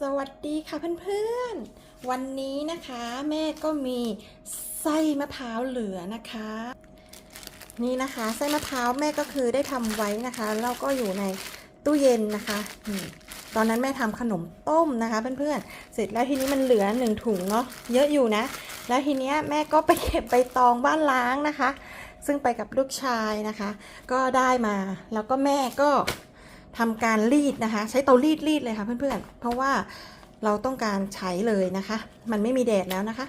สวัสดีค่ะเพื่อนๆ วันนี้นะคะแม่ก็มีไส้มะพร้าวเหลือนะคะ นี่นะคะไส้มะพร้าวแม่ก็คือได้ทำไว้นะคะแล้วก็อยู่ในตู้เย็นนะคะตอนนั้นแม่ทำขนมต้มนะคะเพื่อนๆ เสร็จแล้วทีนี้มันเหลือหนึ่งถุงเนาะเยอะอยู่นะ แล้วทีเนี้ยแม่ก็ไปเก็บใบตองบ้านล้างนะคะ ซึ่งไปกับลูกชายนะคะ ก็ได้มาแล้วก็แม่ก็ ทำการรีดนะคะ ใช้เตารีดรีดเลยค่ะเพื่อนๆ เพราะว่าเราต้องการใช้เลยนะคะ มันไม่มีแดดแล้วนะคะ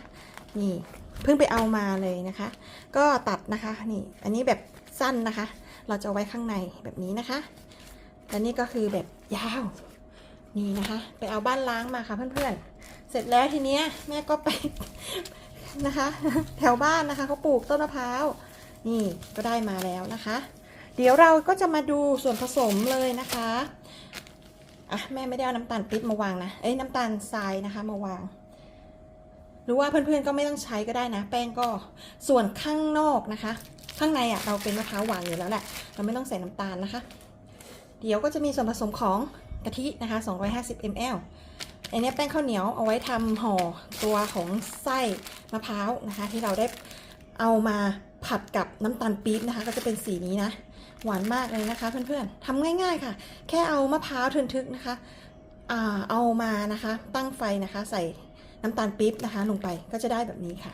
นี่เพิ่งไปเอามาเลยนะคะ ก็ตัดนะคะนี่ อันนี้แบบสั้นนะคะ เราจะเอาไว้ข้างในแบบนี้นะคะและนี่ก็คือแบบยาวนี่นะคะ ไปเอาบ้านล้างมาค่ะเพื่อนๆ เสร็จแล้วทีเนี้ยแม่ก็ไปนะคะ แถวบ้านนะคะเขาปลูกต้นมะพร้าวนี่ก็ได้มาแล้วนะคะ เดี๋ยวเราก็จะมาดูส่วนผสมเลยนะคะอะแม่ไม่ได้เอาน้ำตาลปิ๊บมาวางนะ เอ้ยน้ำตาลทรายนะคะมาวาง หรือว่าเพื่อนๆก็ไม่ต้องใช้ก็ได้นะ แป้งก็ส่วนข้างนอกนะคะ ข้างในอะเราเป็นมะพร้าวหวานอยู่แล้วแหละ เราไม่ต้องใส่น้ำตาลนะคะ เดี๋ยวก็จะมีส่วนผสมของกะทินะคะ 250 ml อันนี้แป้งข้าวเหนียวเอาไว้ทำห่อตัวของไส้มะพร้าวนะคะ ที่เราได้เอามาผัดกับน้ำตาลปี๊บนะคะ ก็จะเป็นสีนี้นะ หวานมากเลยนะคะ เพื่อนๆทำง่ายๆค่ะ แค่เอามะพร้าวทึนทึกนะคะอเอามานะคะ ตั้งไฟนะคะ ใส่น้ำตาลปี๊บนะคะ ลงไปก็จะได้แบบนี้ค่ะ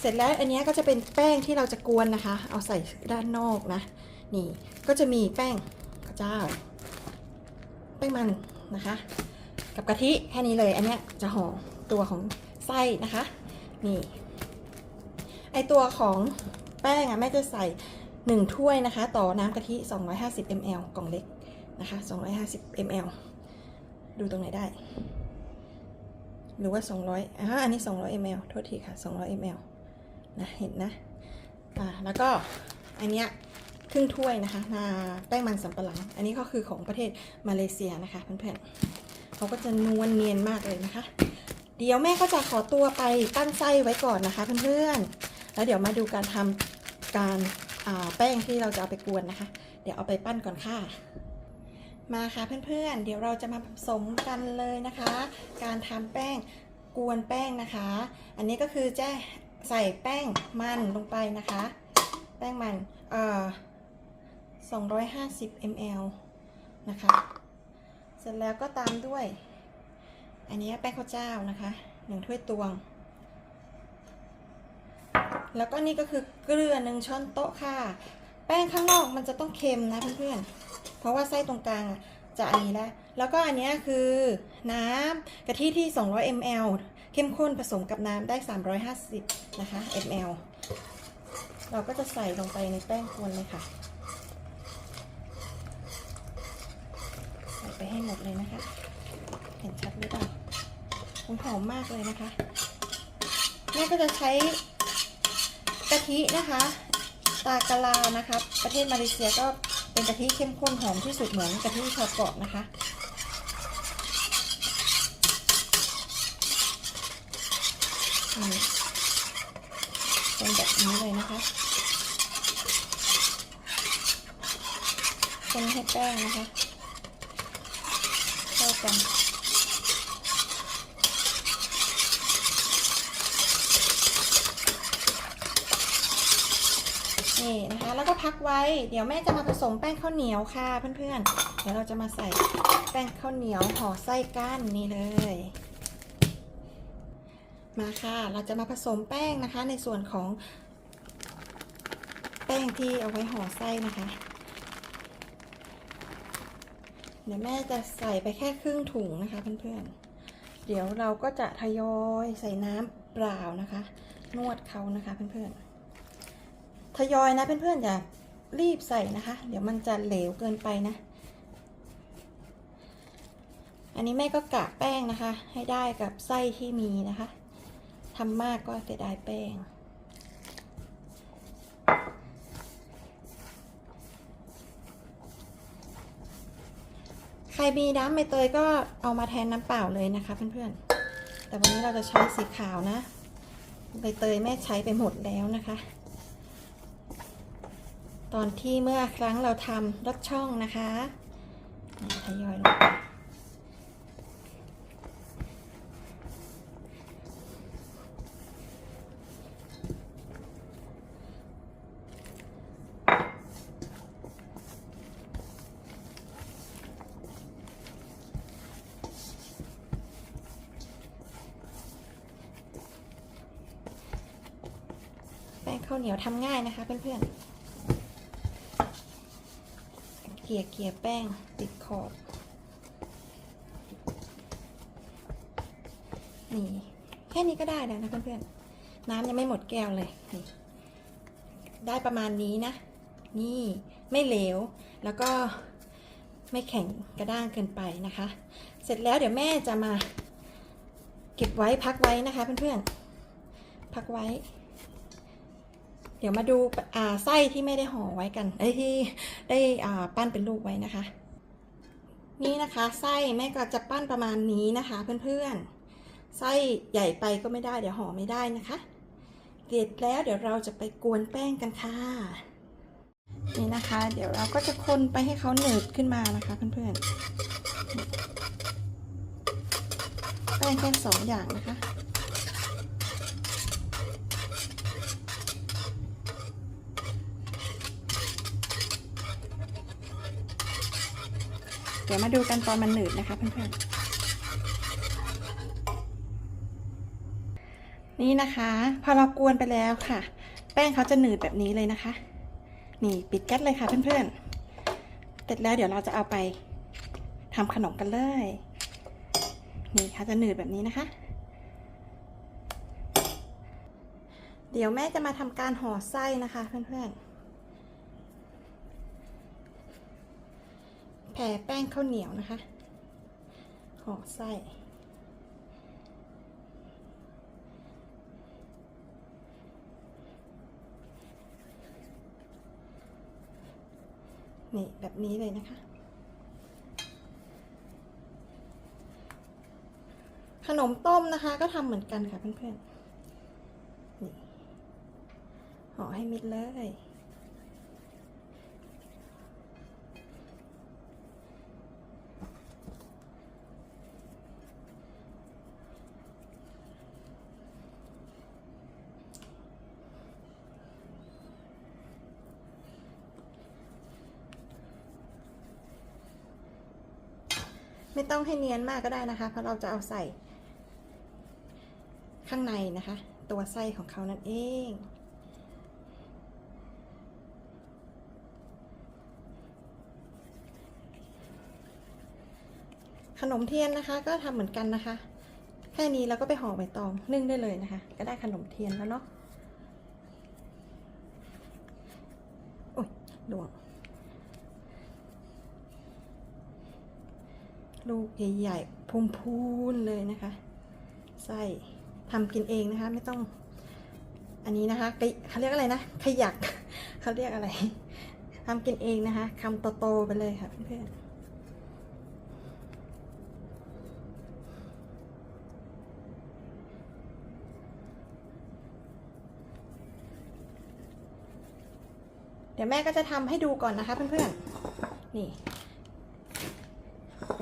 เสร็จแล้วอันนี้ก็จะเป็นแป้งที่เราจะกวนนะคะ เอาใส่ด้านนอกนะ นี่ก็จะมีแป้งข้าวเจ้า แป้งมันนะคะ กับกะทิแค่นี้เลย อันนี้จะห่อตัวของไส้นะคะ นี่ ไอตัวของแป้งอะแม่จะใส่ 1 ถ้วยนะคะ ต่อน้ำกะทิ 250 ml กล่องเล็กนะคะ 250 ml ดูตรงไหนได้ หรือว่า 200อ่าอันนี้ 200 ml โทษทีค่ะ 200 ml นะเห็นนะอ่าแล้วก็อันเนี้ยครึ่งถ้วยนะคะนาแป้งมันสำปะหลัง อันนี้ก็คือของประเทศมาเลเซียนะคะเพื่อนๆเขาก็จะนวลเนียนมากเลยนะคะ เดี๋ยวแม่ก็จะขอตัวไปปั้นไส้ไว้ก่อนนะคะเพื่อนๆแล้วเดี๋ยวมาดูการทำการ แป้งที่เราจะเอาไปกวนนะคะ เดี๋ยวเอาไปปั้นก่อนค่ะ มาค่ะเพื่อนๆ เดี๋ยวเราจะมาผสมกันเลยนะคะ การทำแป้งกวนแป้งนะคะ อันนี้ก็คือจะใส่แป้งมันลงไปนะคะ แป้งมันเอ่อ250 ml นะคะ เสร็จแล้วก็ตามด้วย อันนี้แป้งข้าวเจ้านะคะหนึ่งถ้วยตวง แล้วก็นี่ก็คือเกลือหนึ่งช้อนโต๊ะค่ะ แป้งข้างนอกมันจะต้องเค็มนะเพื่อนๆ เพราะว่าไส้ตรงกลางอะจะอันนี้แล้วแล้วก็อันนี้คือน้ำกะทิที่ 200 ml เข้มข้นผสมกับน้ำได้ 350 นะคะ ml เราก็จะใส่ลงไปในแป้งกวนเลยค่ะ ใส่ไปให้หมดเลยนะคะ เห็นชัดหรือเปล่าหอมมากเลยนะคะ แม่ก็จะใช้ กะทินะคะ ตากะลานะคะประเทศมาเลเซียก็เป็นกะทิเข้มข้นหอมที่สุดเหมือนกะทิชาวเกาะนะคะเป็นแบบนี้เลยนะคะคนให้แป้งนะคะเข้ากัน นี่นะคะ แล้วก็พักไว้ เดี๋ยวแม่จะมาผสมแป้งข้าวเหนียวค่ะเพื่อนๆ เดี๋ยวเราจะมาใส่แป้งข้าวเหนียวห่อไส้ก้านนี่เลย มาค่ะ เราจะมาผสมแป้งนะคะ ในส่วนของแป้งที่เอาไว้ห่อไส้นะคะ เดี๋ยวแม่จะใส่ไปแค่ครึ่งถุงนะคะเพื่อนๆ เดี๋ยวเราก็จะทยอยใส่น้ำเปล่านะคะ นวดเขานะคะเพื่อนๆ ทยอยนะเพื่อนๆอย่ารีบใส่นะคะ เดี๋ยวมันจะเหลวเกินไปนะ อันนี้แม่ก็กะแป้งนะคะ ให้ได้กับไส้ที่มีนะคะทำมากก็เสียดายแป้งใครมีน้ำใบเตยก็เอามาแทนน้ำเปล่าเลยนะคะเพื่อนๆ แต่วันนี้เราจะใช้สีขาวนะ ใบเตยแม่ใช้ไปหมดแล้วนะคะ ตอนที่เมื่อครั้งเราทำลดช่องนะคะทยอยลงแป้งข้าวเหนียวทำง่ายนะคะเพื่อนๆ เกลี่ยเกี่ยแป้งติดขอบ นี่ แค่นี้ก็ได้แล้วนะเพื่อนๆ น้ำยังไม่หมดแก้วเลย นี่ ได้ประมาณนี้นะ นี่ไม่เหลว แล้วก็ไม่แข็งกระด้างเกินไปนะคะ เสร็จแล้วเดี๋ยวแม่จะมา เก็บไว้พักไว้นะคะเพื่อนๆ พักไว้ เดี๋ยวมาดูอ่าไส้ที่ไม่ได้ห่อไว้กันไอ้ที่ได้อ่าปั้นเป็นลูกไว้นะคะ นี่นะคะไส้แม่ก็จะปั้นประมาณนี้นะคะ เพื่อนๆไส้ใหญ่ไปก็ไม่ได้เดี๋ยวห่อไม่ได้นะคะเสร็จแล้วเดี๋ยวเราจะไปกวนแป้งกันค่ะนี่นะคะ เดี๋ยวเราก็จะคนไปให้เขาหนืดขึ้นมานะคะเพื่อนๆแป้งแค่สองอย่างนะคะ เดี๋ยวมาดูกันตอนมันหนืดนะคะเพื่อนๆ นี่นะคะ พอเรากวนไปแล้วค่ะ แป้งเขาจะหนืดแบบนี้เลยนะคะ นี่ปิดแก๊สเลยค่ะเพื่อนๆ เสร็จแล้วเดี๋ยวเราจะเอาไปทำขนมกันเลย นี่ค่ะจะหนืดแบบนี้นะคะ เดี๋ยวแม่จะมาทำการห่อไส้นะคะเพื่อนๆ แผ่แป้งข้าวเหนียวนะคะห่อไส้ นี่แบบนี้เลยนะคะ ขนมต้มนะคะ ก็ทำเหมือนกันค่ะเพื่อนๆ นี่ห่อให้มิดเลย ไม่ต้องให้เนียนมากก็ได้นะคะ เพราะเราจะเอาใส่ ข้างในนะคะ ตัวไส้ของเขานั่นเองขนมเทียนนะคะ ก็ทำเหมือนกันนะคะ แค่นี้เราก็ไปห่อใบตองนึ่งได้เลยนะคะ ก็ได้ขนมเทียนแล้วเนาะโอ้ยหลวง ลูกใหญ่ๆพูนๆเลยนะคะไส้ทำกินเองนะคะ ไม่ต้อง อันนี้นะคะเขาเรียกอะไรนะขยักเขาเรียกอะไรทำกินเองนะคะคำโตๆไปเลยค่ะเพื่อนเดี๋ยวแม่ก็จะทำให้ดูก่อนนะคะเพื่อนๆ นี่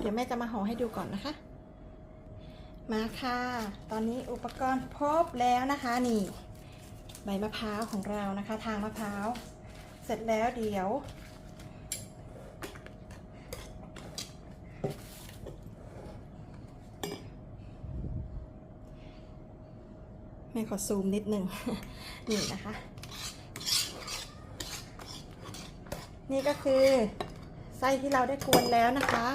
ดี๋ยวแม่จะมาห่อให้ดูก่อนนะคะ มาค่ะ ตอนนี้อุปกรณ์ครบแล้วนะคะนี่ ใบมะพร้าวของเรานะคะ ทางมะพร้าว เสร็จแล้วเดี๋ยว แม่ขอซูมนิดนึงนี่นะคะ นี่ก็คือไส้ที่เราได้กวนแล้วนะคะ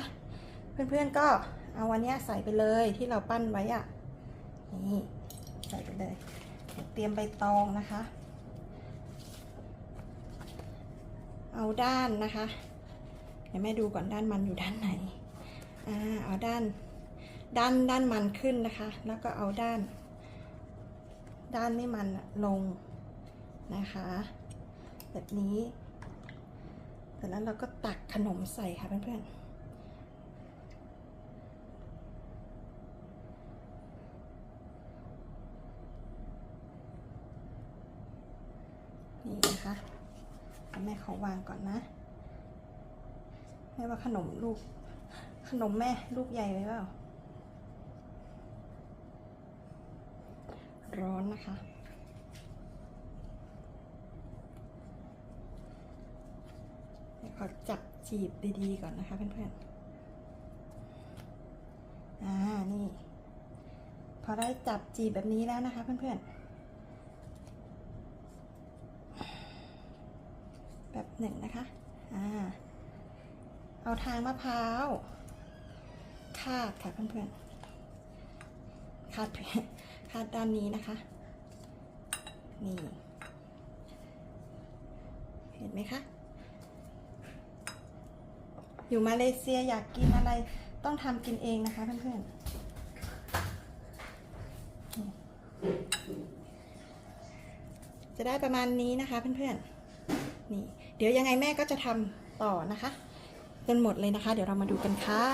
เพื่อนๆก็เอาวันนี้ใส่ไปเลยที่เราปั้นไว้อะนี่ใส่ไปเลย เตรียมใบตองนะคะ เอาด้านนะคะเดี๋ยวแม่ดูก่อนด้านมันอยู่ด้านไหนอ่าเอาด้านด้านด้านมันขึ้นนะคะ แล้วก็เอาด้าน ด้านไม่มันลงนะคะ แบบนี้ เสร็จแล้วเราก็ตักขนมใส่ค่ะเพื่อนๆ นี่นะคะเอา แม่เขอวางก่อนนะ แม่ว่าขนมลูก ขนมแม่ลูกใหญ่ไหมเปล่า ร้อนนะคะขอจับจีบดีๆก่อนนะคะเพื่อนๆ อ่า นี่ พอได้จับจีบแบบนี้แล้วนะคะเพื่อนๆ หนึ่งนะคะอ่าเอาทางมะพร้าวคาดค่ะเพื่อนๆคาดคาดด้านนี้นะคะ นี่ เห็นไหมคะ อยู่มาเลเซียอยากกินอะไรต้องทำกินเองนะคะเพื่อนๆ จะได้ประมาณนี้นะคะเพื่อนๆ นี่ เดี๋ยวยังไงแม่ก็จะทำต่อนะคะจนหมดเลยนะคะ เดี๋ยวเรามาดูกันค่ะ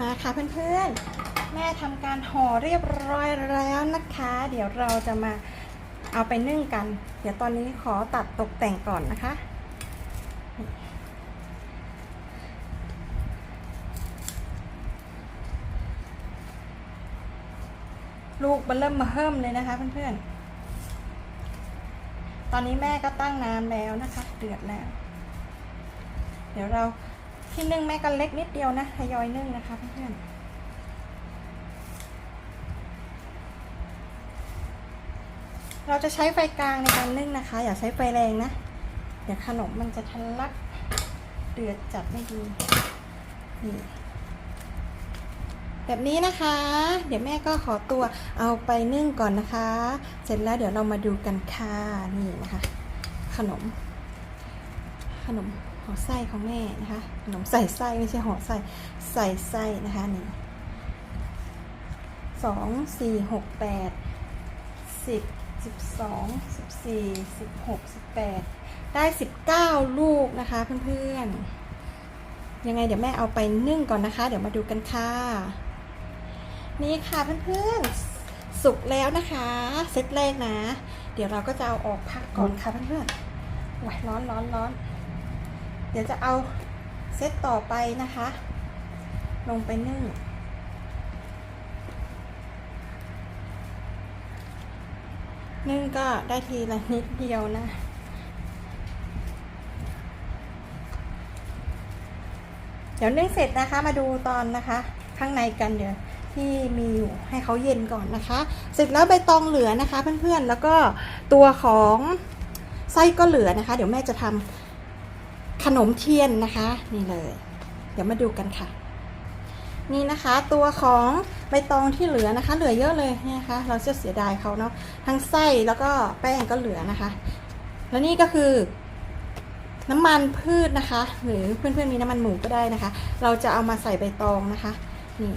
มาค่ะเพื่อนๆ แม่ทำการห่อเรียบร้อยแล้วนะคะ เดี๋ยวเราจะมาเอาไปนึ่งกัน เดี๋ยวตอนนี้ขอตัดตกแต่งก่อนนะคะลูกมันเริ่มมาเพิ่มเลยนะคะเพื่อนๆ ตอนนี้แม่ก็ตั้งน้ำแล้วนะคะ เดือดแล้ว เดี๋ยวเรา ที่นึ่งแม่ก็เล็กนิดเดียวนะทยอยนึ่งนะคะเพื่อนๆเราจะใช้ไฟกลางในการนึ่งนะคะ อย่าใช้ไฟแรงนะ เดี๋ยวขนมมันจะทะลักเดือดจัดไม่ดีนี่แบบนี้นะคะ เดี๋ยวแม่ก็ขอตัวเอาไปนึ่งก่อนนะคะ เสร็จแล้วเดี๋ยวเรามาดูกันค่ะ นี่นะคะ ขนม ขนม ห่อไส้ของแม่นะคะขนมใส่ไส้ไม่ใช่ห่อไส้ใส่ไส้นะคะนี่สองสี่หกแปดสิบสิบสองสิบสี่สิบหกสิบแปดได้สิบเก้าลูกนะคะเพื่อนๆ ยังไงเดี๋ยวแม่เอาไปนึ่งก่อนนะคะ เดี๋ยวมาดูกันค่ะ นี่ค่ะเพื่อนๆ สุกแล้วนะคะเซตแรกนะ เดี๋ยวเราก็จะเอาออกพักก่อนค่ะเพื่อนๆว้ยร้อนร้อนร้อน ดี๋ยวจะเอาเซตต่อไปนะคะ ลงไปนึ่ง นึ่งก็ได้ทีละนิดเดียวนะเดี๋ยวนึ่งเสร็จนะคะมาดูตอนนะคะ ข้างในกันเดี๋ยวที่มีอยู่ให้เขาเย็นก่อนนะคะ เสร็จแล้วใบตองเหลือนะคะเพื่อนๆแล้วก็ตัวของไส้ก็เหลือนะคะ เดี๋ยวแม่จะทำ ขนมเทียนนะคะ นี่เลย เดี๋ยวมาดูกันค่ะ นี่นะคะตัวของใบตองที่เหลือนะคะ เหลือเยอะเลยเนี่ยนะคะเราจะเสียดายเขาเนาะทั้งไส้แล้วก็แป้งก็เหลือนะคะ แล้วนี่ก็คือน้ำมันพืชนะคะ หรือเพื่อนๆมีน้ำมันหมูก็ได้นะคะ เราจะเอามาใส่ใบตองนะคะ นี่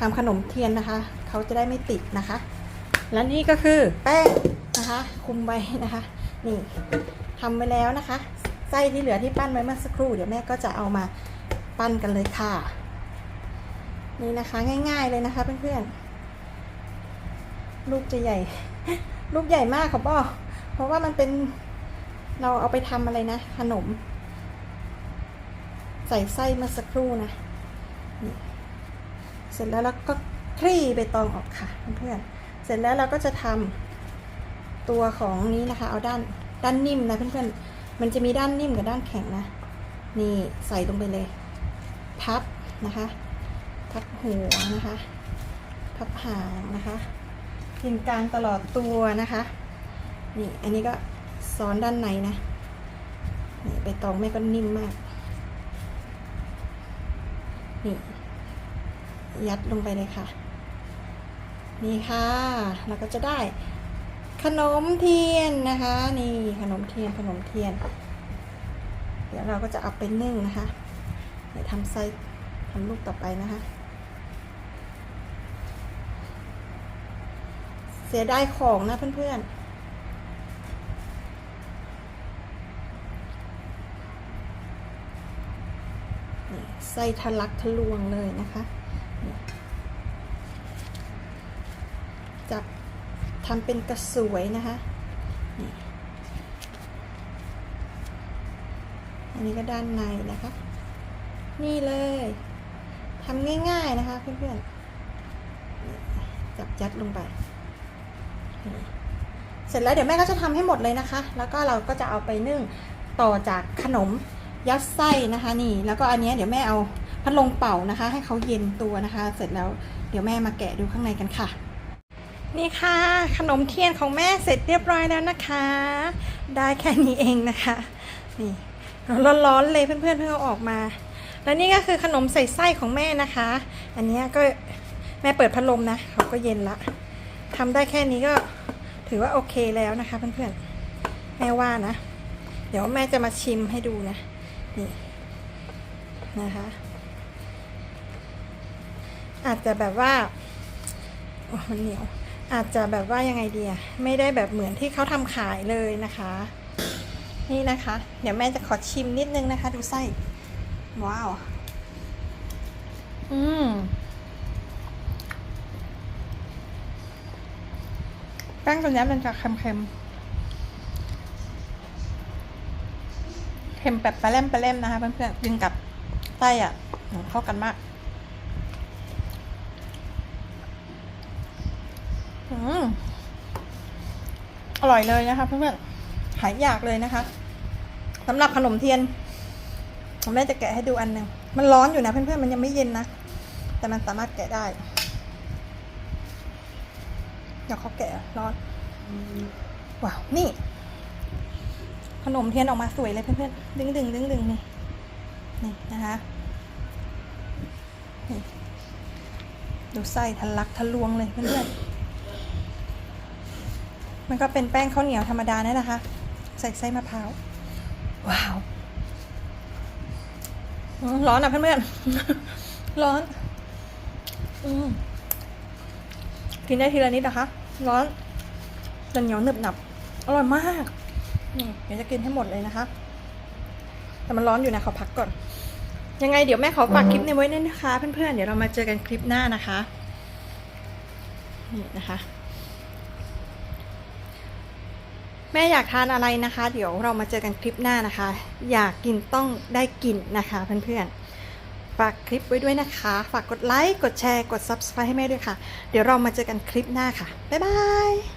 ทำขนมเทียนนะคะ เขาจะได้ไม่ติดนะคะ และนี่ก็คือแป้งนะคะ คุมไว้นะคะ นี่ทำไว้แล้วนะคะ ไส้ที่เหลือที่ปั้นไว้เมื่อสักครู่เดี๋ยวแม่ก็จะเอามาปั้นกันเลยค่ะ นี่นะคะง่าย ๆเลยนะคะเพื่อนๆลูกจะใหญ่ ลูกใหญ่มากค่ะพ่อเพราะว่ามันเป็นเราเอาไปทำอะไรนะขนม ใส่ไส้เมื่อสักครู่นะเสร็จแล้วเราก็คลี่ใบตองออกค่ะเพื่อนๆเสร็จแล้วเราก็จะทำตัวของนี้นะคะ เอาด้านด้านนิ่มนะเพื่อนๆ มันจะมีด้านนิ่มกับด้านแข็งนะ นี่ใส่ลงไปเลย พับนะคะ พับหัวนะคะ พับหางนะคะกินกลางตลอดตัวนะคะ นี่อันนี้ก็ซ้อนด้านในนะ นี่ใบตองแม่ก็นิ่มมาก นี่ ยัดลงไปเลยค่ะ นี่ค่ะ เราก็จะได้ ขนมเทียนนะคะ นี่ขนมเทียนขนมเทียน เดี๋ยวเราก็จะเอาไปนึ่งนะคะเดี๋ยวทำไส้ทำลูกต่อไปนะคะ เสียดายของนะเพื่อนๆนี่ไส้ทะลักทะลวงเลยนะคะนี่จับ ทำเป็นกระสวยนะคะนี่อันนี้ก็ด้านในนะคะ นี่เลยทำง่ายๆนะคะเพื่อนๆจับยัดลงไป เสร็จแล้วเดี๋ยวแม่ก็จะทำให้หมดเลยนะคะ แล้วก็เราก็จะเอาไปนึ่งต่อจากขนมยัดไส้นะคะนี่ แล้วก็อันนี้เดี๋ยวแม่เอาพัดลมเป่านะคะ ให้เขาเย็นตัวนะคะ เสร็จแล้วเดี๋ยวแม่มาแกะดูข้างในกันค่ะ นี่ค่ะ ขนมเทียนของแม่เสร็จเรียบร้อยแล้วนะคะ ได้แค่นี้เองนะคะ นี่ร้อนๆเลยเพื่อนๆเพิ่งเอาออกมา แล้วนี่ก็คือขนมใส่ไส้ของแม่นะคะ อันนี้ก็แม่เปิดพัดลมนะเขาก็เย็นละทำได้แค่นี้ก็ถือว่าโอเคแล้วนะคะเพื่อนๆแม่ว่านะ เดี๋ยวแม่จะมาชิมให้ดูนะนี่นะคะ อาจจะแบบว่าโอ้มันเหนียว อาจจะแบบว่ายังไงดีอะไม่ได้แบบเหมือนที่เขาทำขายเลยนะคะ นี่นะคะ เดี๋ยวแม่จะขอชิมนิดนึงนะคะ ดูไส้ว้าว อืมแป้งตัวนี้มันจะเค็มๆเค็มแบบปลาเล่มปลาเล่มนะคะเพื่อนๆกินกับไส้อะเข้ากันมาก ร่อยเลยนะคะเพื่อนๆหายอยากเลยนะคะสำหรับขนมเทียนผมแม่จะแกะให้ดูอันหนึ่งมันร้อนอยู่นะเพื่อนๆมันยังไม่เย็นนะแต่มันสามารถแกะได้เดี๋ยวเขาแกะร้อนว้าวนี่ ขนมเทียนออกมาสวยเลยเพื่อนๆดึงดึงดึงดึงนี่นี่นะคะดูไส้ทะลักทะลวงเลยเพื่อนๆ มันก็เป็นแป้งข้าวเหนียวธรรมดาเนี่ยนะคะใส่ไส้มะพร้าว ว้าว ร้อนอะเพื่อนๆ ร้อน อืมกินได้ทีละนิดนะคะ ร้อนจนเหนียวหนึบหนับ อร่อยมากเดี๋ยวจะกินให้หมดเลยนะคะ แต่มันร้อนอยู่นะขอพักก่อน ยังไงเดี๋ยวแม่ขอฝากคลิปในไว้ด้วยนะคะ เพื่อนๆ เดี๋ยวเรามาเจอกันคลิปหน้านะคะ นี่นะคะ ม่อยากทานอะไรนะคะ เดี๋ยวเรามาเจอกันคลิปหน้านะคะ อยากกินต้องได้กินนะคะเพื่อนๆ ฝากคลิปไว้ด้วยนะคะ ฝากกดไลค์ กดแชร์ กด subscribe ให้แม่ด้วยค่ะ เดี๋ยวเรามาเจอกันคลิปหน้าค่ะ บ๊ายบาย